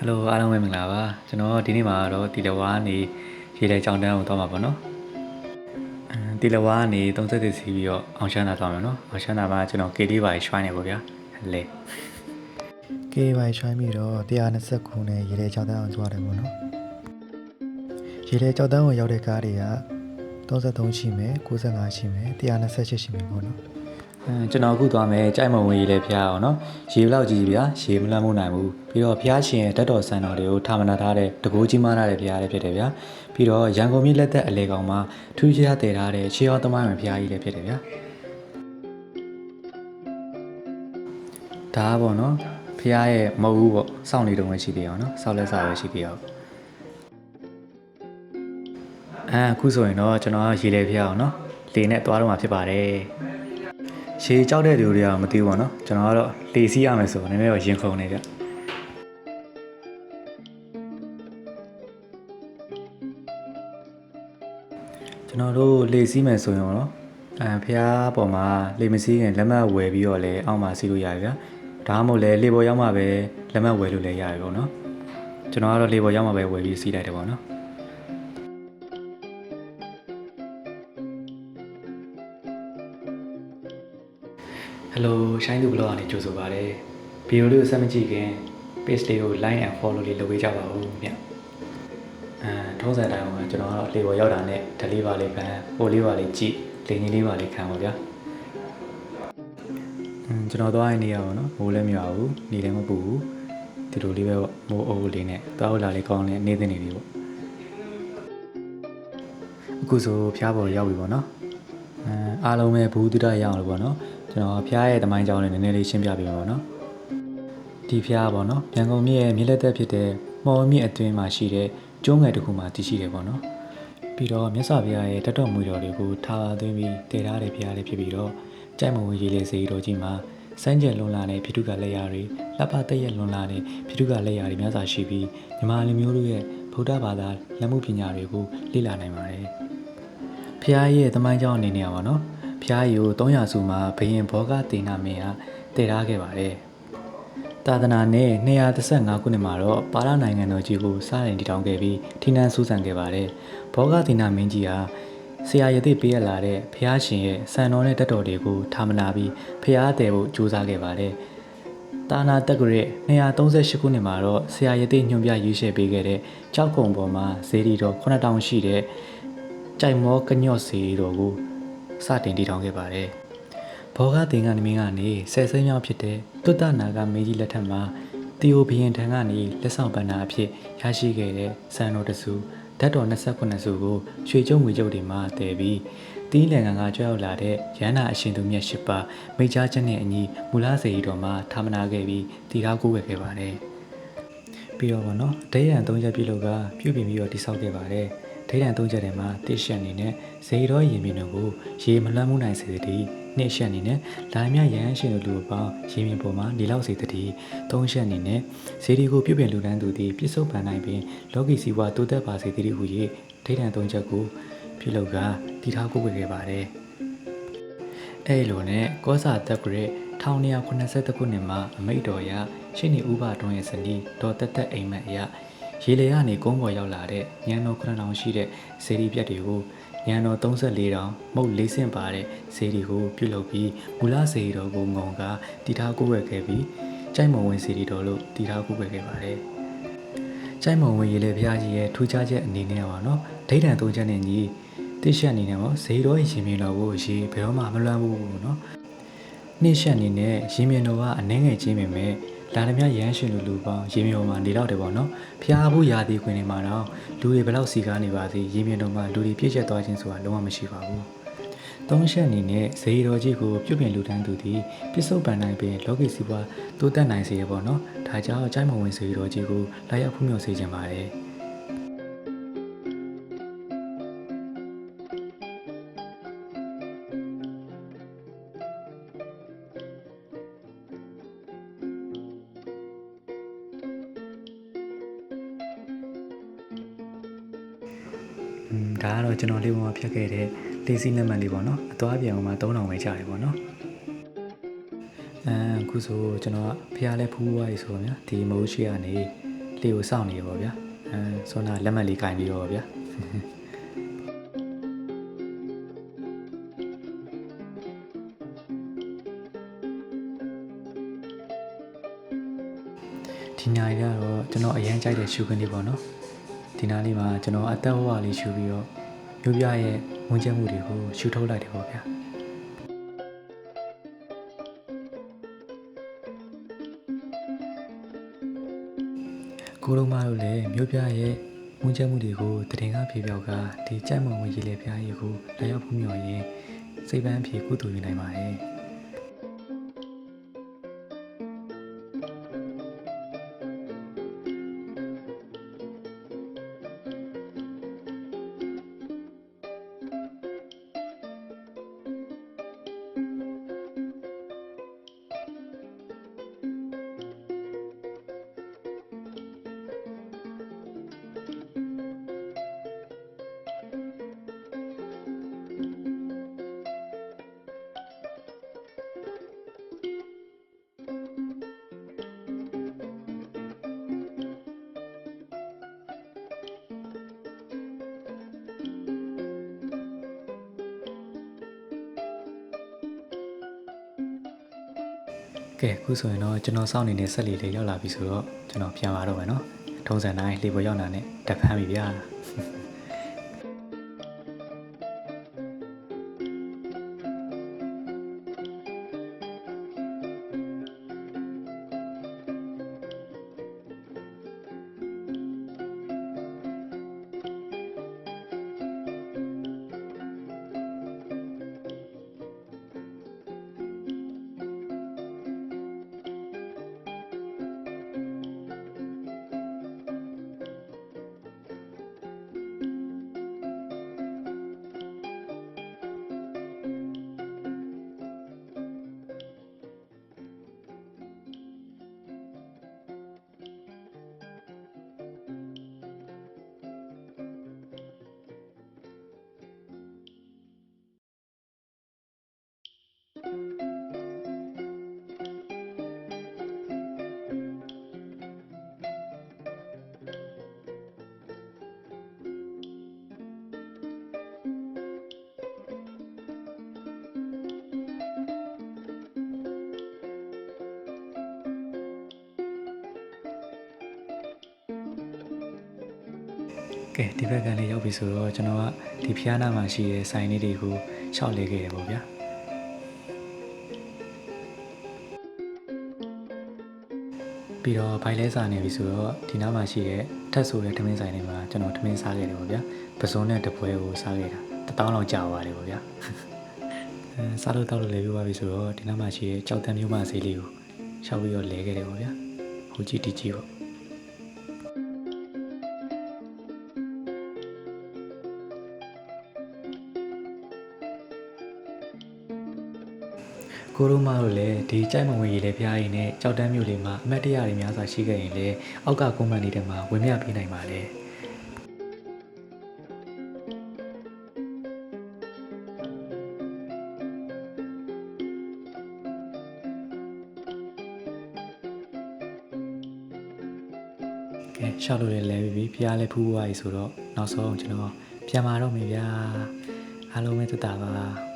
ဟယ်လိုအားလုံးပဲမင်္ဂလာပါကျွန်တော်ဒီနေ့မှာတော့တီလဝါနေရေထဲကြောင်တန်းကိုသွားမှာပေါ့နော်အမ်တီလဝါနေ30စီပြီးတော့အောင်ရှမ်းသာသွားမှာနော်အောင်ရှမ်းသာမှာကျွန်တော် KD ပါရွှိုင်းနေပေါ့ဗျာလေကေးပိုင်းရွှိုင်းပြီးတော့120ခုနဲ့ရေထဲကြောက်တန်းအောင်သွားတယ်ပေါ့နော်ရေထဲကြောက်တန်းကိုရောက်တဲ့ကားတွေက33ရှိမယ်95ရှိမယ်128ရှိမယ်ပေါ့နော်အမ် ကျွန်တော်အခုသွားမယ်ကြိုက်မဝင်ရေလေဖျားအောင်နော်ရေဘလောက်ကြီးဗျာရေမလန်းမနိုင်ဘူးပြီးတော့ဖျားရှင်ရဲ့တက်တော်ဆန်တော်တွေကိုထာမနာထားတဲ့တကိုးကြီးမားထားတဲ့ဖျားလေးဖြစ်တယ်ဗျာပြီးတော့ရန်ကုန်မြို့လက်သက်အလေကောင်မှာထူးခြားတည်ထားတဲ့ခြေရောသမိုင်းဝင်ဖျားကြီးလေးဖြစ်တယ်ဗျာဒါကပေါ့နော်ဖះရဲ့မဟုတ်ဘူးပေါ့စောင့်နေတုံးပဲရှိသေးအောင်နော်စောက်လက်စားပဲရှိသေးအောင်အဲအခုဆိုရင်တော့ကျွန်တော်ရေလေဖះအောင်နော်လေနဲ့သွားတော့မှာဖြစ်ပါတယ် ရေကြောက်တဲ့လူတွေကမသိဘူးပေါ့နော်ကျွန်တော်ကတော့လေစီးရမယ်ဆိုတော့နည်းနည်းတော့ရင်ခုန်နေကြကျွန်တော်တို့လေစီးမယ်ဆိုရင်တော့အဲဖះပေါ်မှာလေမစီးရင်လက်မှတ်ဝယ်ပြီးတော့လည်းအောက်မှာစီးလို့ရတယ်ဗျာဒါမှမဟုတ်လည်းလေပေါ်ရောက်မှပဲလက်မှတ်ဝယ်လို့လည်းရတယ်ပေါ့နော်ကျွန်တော်ကတော့လေပေါ်ရောက်မှပဲဝယ်ပြီးစီးလိုက်တယ်ပေါ့နော် ဟယ်လိုရှိုင်းသူဘလော့ကနေကြိုဆိုပါရစေဗီဒီယိုလေးကိုဆက်မကြည့်ခင် page လေးကို like and follow လေးလုပ်ပေးကြပါဦးမြတ်အဲထုံးစံတိုင်းကကျွန်တော်ကတော့လေပေါ်ရောက်တာနဲ့ဓလေးပါလေးခံပိုလေးပါလေးကြည့်လင်းကြီးလေးပါလေးခံပါဗျာอืมကျွန်တော်သွားရနေရပါတော့မိုးလည်းမရဘူးနေလည်းမပူဘူးဒီလိုလေးပဲပေါ့မိုးအုပ်လေးနဲ့သွားလာလေးကောင်းလေးနေတဲ့နေလေးပေါ့အခုဆိုဖျားပေါ်ရောက်ပြီပေါ့နော်အဲအားလုံးပဲဘူးတုဒ္ဒရအောင်လို့ပေါ့နော် ကျွန်တော်ဖျားရဲ့တမိုင်းကြောင်းလေးနည်းနည်းလေးရှင်းပြပေးပါပေါ့နော်ဒီဖျားပေါ့နော်ပြန်ကုန်မြစ်ရဲ့မြေလက်သက်ဖြစ်တဲ့မော်မြစ်အတွင်းမှာရှိတဲ့ကျုံးငယ်တစ်ခုမှာတည်ရှိတယ်ပေါ့နော်ပြီးတော့မြတ်စွာဘုရားရဲ့တတ်တော်မူတော်တွေကိုထားသွင်းပြီးတည်ထားတဲ့ဖျားလေးဖြစ်ပြီးတော့ကြိုက်မဝင်ရေးလေးစေတော်ကြီးမှာစမ်းကြယ်လွန်လာတဲ့ဖြစ်ထုကလက်ရာတွေလက်ဖတ်သက်ရက်လွန်လာတဲ့ဖြစ်ထုကလက်ရာတွေများစွာရှိပြီးမြမလူမျိုးတို့ရဲ့ဗုဒ္ဓဘာသာလက်မှုပညာတွေကိုလေ့လာနိုင်ပါတယ်ဖះရဲ့တမိုင်းကြောင်းအနေနဲ့ပါနော် ဖះရီကို300စုမှာဘယင်ဘောဂတေနာမင်းဟာတည်ထားခဲ့ပါတယ်တာသနာနဲ့235ခုနှစ်မှာတော့ပါရနိုင်ငံတော်ကြီးကိုစတင်တည်ထောင်ခဲ့ပြီးထိနှန်းစူးစမ်းခဲ့ပါတယ်ဘောဂတေနာမင်းကြီးဟာဆရာရည်သိပေးရလာတဲ့ဖះရှင်ရဲ့စံတော်နဲ့တက်တော်တွေကိုထားမနာပြီးဖះအတယ်ဖို့ကြိုးစားခဲ့ပါတယ်တာနာတက်ကရက်238ခုနှစ်မှာတော့ဆရာရည်သိညွှန်ပြရေးရှင်းပေးခဲ့တဲ့ကြောက်ကုံပေါ်မှာဇေဒီတော်9000ရှိတဲ့ကြိုက်မောကညော့စီတော်ကို စတင်တည်ထောင်ခဲ့ပါတယ်။ဘောဂတင်ကနေမင်းကနေဆယ်စိမ်းမြောက်ဖြစ်တဲ့တုတ္တနာကမင်းကြီးလက်ထက်မှာတီယိုဘီရင်ထံကနေလက်ဆောင်ပန္နာအဖြစ်ရရှိခဲ့တဲ့စံတော်တစုဓာတ်တော်29စုကိုရွှေကျုံငွေကျုပ်တွေမှာတည်ပြီးတီးလန်ကန်ကကြွရောက်လာတဲ့ရဟန္တာအရှင်သူမြတ်ရှိပါမိကြားချက်နဲ့အညီမူလစေရီတော်မှာထာမနာခဲ့ပြီးတည်ထားကိုးဝယ်ခဲ့ပါတယ်။ပြီးတော့ဗောနော်ဒိဋ္ဌံ၃ချက်ပြုလုပ်ကပြုပြင်ပြီးတော့တိဆောက်ခဲ့ပါတယ် ဒိဋ္ဌံ၃ချက်ထဲမှာတိရှက်အနေနဲ့ဇေရောရင်မြင်တို့ကိုရေမလွှမ်းမှုနိုင်စေတည်းနှစ်ရှက်အနေနဲ့လာမြရဟန်းရှင်တို့လူအပေါင်းရင်မြင်ပေါ်မှာနေလောက်စေတည်းသုံးရှက်အနေနဲ့ဇေဒီကိုပြုပြင်လူတန်းသူသည်ပြစ္ဆုတ်ပန်နိုင်ပင်လောကီစီဝါတိုးတက်ပါစေတည်းဟု၍ဒိဋ္ဌံ၃ချက်ကိုပြုလုပ်ကတည်ထားကိုးဝယ်ခဲ့ပါတယ်အဲ့လိုနဲ့ကောစာတက်ဂရက်1983ခုနှစ်မှာအမိတ်တော်ရရှင်းနေဥပတွန်းရဲ့ဇနီးဒေါ်တက်တက်အိမ်မက်အရ ရေလေကနေကုန်းပေါ်ရောက်လာတဲ့ညံတော်9000ရှိတဲ့ဇေဒီပြက်တွေကိုညံတော်34တောင်မုတ်၄ဆင့်ပါတဲ့ဇေဒီကိုပြုတ်လုပ်ပြီးမူလဇေဒီတော်ကိုငုံကတီထားကိုဝယ်ခဲ့ပြီးကြိုက်မုံဝင်ဇေဒီတော်လို့တီထားကိုဝယ်ခဲ့ပါတယ်ကြိုက်မုံဝင်ရေလေဖျားကြီးရဲ့ထူးခြားချက်အနေနဲ့ပါနော်ဒိဋ္ဌံသုံးချက်နဲ့ညီတိရှက်အနေနဲ့ပေါ့ဇေဒီတော်ရဲ့ရှင်မြင်တော်ကိုရေဘယ်တော့မှမလွမ်းဘူးနော်နှိမ့်ဆက်အနေနဲ့ရင်မြင်တော်ကအနှဲငယ်ချင်းပင်မဲ့ လာသမျှရမ်းရှင်လူလူပေါင်းရင်မြင်တော်မှာနေတော့တယ်ပေါ့နော်ဖျားဖို့ရာသီခွင်တွေမှာတော့လူတွေဘယ်လောက်စီကားနေပါစေရင်မြင်တော်မှာလူတွေပြည့်ကျက်သွားခြင်းဆိုတာလုံးဝမရှိပါဘူးသုံးချက်အနေနဲ့ဇေဒီတော်ကြီးကိုပြုပြင်လူတန်းသူသည်ပြစ္ဆုတ်ပန်နိုင်ပင်လောကီစီပွားတိုးတက်နိုင်စေရပေါ့နော်ဒါကြောင့်အကြိုက်မဝင်ဇေဒီတော်ကြီးကိုလာရောက်ဖူးမြော်စေခြင်းပါတယ် ဒါကတော့ကျွန်တော်လေးပေါ်မှာဖြတ်ခဲ့တဲ့လေးစီးလက်မှတ်လေးပေါ့နော်အသွားပြန်အောင်မှာ3000ပဲကြာတယ်ပေါ့နော်အဲအခုဆိုကျွန်တော်ကဖះလဲဖူးသွားပြီဆိုတော့ဗျာဒီမိုးရှိကနေလေကိုစောင့်နေရပါဗျာအဲဆိုတော့လက်မှတ်လေးကင်ပြီးတော့ဗျာဒီနာရီကတော့ကျွန်တော်အရန်ကြိုက်တဲ့ရှူခင်းလေးပေါ့နော် ဒီနားလေးမှာကျွန်တော်အသက်ဟောလေးရှူပြီးတော့မျိုးပြရဲ့ဝင်ကျက်မှုတွေကိုရှူထုတ်လိုက်တယ်ပေါ့ဗျာကိုလုံးမတို့လည်းမြို့ပြရဲ့မွန်းချက်မှုတွေကိုတည်ငါဖြေပြောက်ကဒီကြိုက်မုံဝင်ရေလေပြားရေကိုလက်ရောက်ဖူးမြော်ရင်စိတ်ပန်းဖြေကုသိုလ်ယူနိုင်ပါတယ် ကဲအခုဆိုရင်တော့ကျွန်တော်စောင့်နေတဲ့ဆက်လီလေးရောက်လာပြီဆိုတော့ကျွန်တော်ပြန်လာတော့မယ်နော်ထုံးစံတိုင်းလေပေါ်ရောက်လာနဲ့တက်ဖမ်းပြီဗျာ ကဲဒီဘက်ကလေးရောက်ပြီဆိုတော့ကျွန်တော်ကဒီဖျားနာမှာရှိတဲ့ဆိုင်လေးတွေကိုရှောက်လေခဲ့တယ်ပေါ့ဗျာ ပြီးတော့ဘိုင်လဲစာနေပြီဆိုတော့ဒီနားမှာရှိတဲ့ထက်ဆိုတဲ့ထမင်းဆိုင်တွေမှာကျွန်တော်ထမင်းစားခဲ့တယ်ပေါ့ဗျာပစုံနဲ့တပွဲကိုစားခဲ့တာတစ်တောင်းလောက်ကြာသွားတယ်ပေါ့ဗျာအဲစားလို့တောက်လို့လဲပြပါပြီဆိုတော့ဒီနားမှာရှိတဲ့ကြောက်တန်းမျိုးမဈေးလေးကိုရှောက်ပြီးတော့လဲခဲ့တယ်ပေါ့ဗျာဟိုကြည့်တီကြည့်ပေါ့ ကိုရိုမာတို့လည်းဒီကြိုက်မဝင်ရည်လေဖျားရည်နဲ့ကြောက်တန်းမျိုးလေးမှာအမတ်တရတွေများစွာရှိခဲ့ရင်လည်းအောက်ကကွန်မန့်နေတဲ့မှာဝင်မြပေးနိုင်ပါလေကဲရှောက်လို့လည်းလဲပြီးပြီဖျားလည်းဖူးသွားပြီဆိုတော့နောက်ဆုံးကျွန်တော်ပြန်มาတော့မယ်ဗျာအားလုံးပဲတက်တာပါ